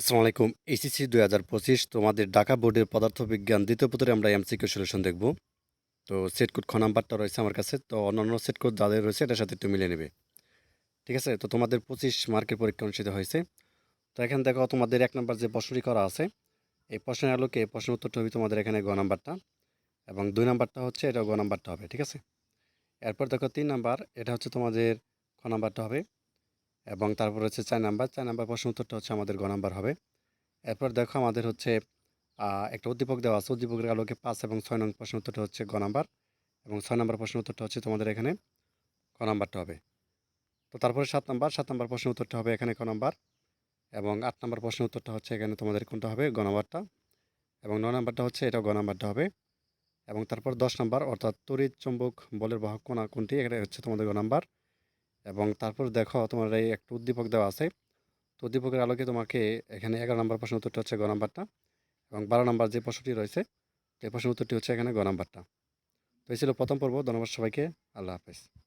আসসালামু আলাইকুম। এসিসি দুই হাজার পঁচিশ, তোমাদের ঢাকা বোর্ডের পদার্থবিজ্ঞান দ্বিতীয় পত্রে আমরা এমসিকিউ সলিউশন দেখব। তো সেট কোড খ নাম্বারটা রয়েছে আমার কাছে। তো অন্যান্য সেট কোড যাদের রয়েছে, এটার সাথে একটু মিলে নেবে। ঠিক আছে? তো তোমাদের পঁচিশ মার্কের পরীক্ষা অনুষ্ঠিত হয়েছে। তো এখানে দেখো তোমাদের এক নম্বর যে প্রশ্নটি করা আছে, এই প্রশ্নের আলোকে এই প্রশ্নের উত্তরটা হবে তোমাদের এখানে গ নাম্বারটা এবং দুই নাম্বারটা হচ্ছে এটা গ নাম্বারটা হবে। ঠিক আছে? এরপর দেখো তিন নাম্বার, এটা হচ্ছে তোমাদের খ নাম্বারটা হবে। এবং তারপর হচ্ছে চার নাম্বার চার নাম্বার প্রশ্ন উত্তরটা হচ্ছে আমাদের গ নাম্বার হবে। এরপর দেখো আমাদের হচ্ছে একটা উদ্দীপক দেওয়া আছে। উদ্দীপকের আলোকে পাঁচ এবং ছয় নং প্রশ্ন উত্তরটা হচ্ছে গ নাম্বার এবং ছয় নাম্বার প্রশ্ন উত্তরটা হচ্ছে তোমাদের এখানে ক নাম্বারটা হবে। তো তারপরে সাত নাম্বার সাত নাম্বার প্রশ্ন উত্তরটা হবে এখানে ক নাম্বার এবং আট নাম্বার প্রশ্ন উত্তরটা হচ্ছে এখানে তোমাদের কোনটা হবে? গ নাম্বারটা এবং ন নাম্বারটা হচ্ছে এটা গ নাম্বারটা হবে। এবং তারপর দশ নাম্বার, অর্থাৎ তড়িৎ চুম্বক বলের বাহক কোনা কোনটি? এটা হচ্ছে তোমাদের গ নাম্বার। এবং তারপর দেখো তোমার এই একটা উদ্দীপক দেওয়া আছে। তো উদ্দীপকের আলোকে তোমাকে এখানে এগারো নম্বর প্রশ্ন উত্তরটা হচ্ছে গ নাম্বারটা এবং বারো নম্বর যে প্রশ্নটি রয়েছে এই প্রশ্ন উত্তরটি হচ্ছে এখানে গ নাম্বারটা। তো এই ছিল প্রথম পর্ব। ধন্যবাদ সবাইকে। আল্লাহ হাফেজ।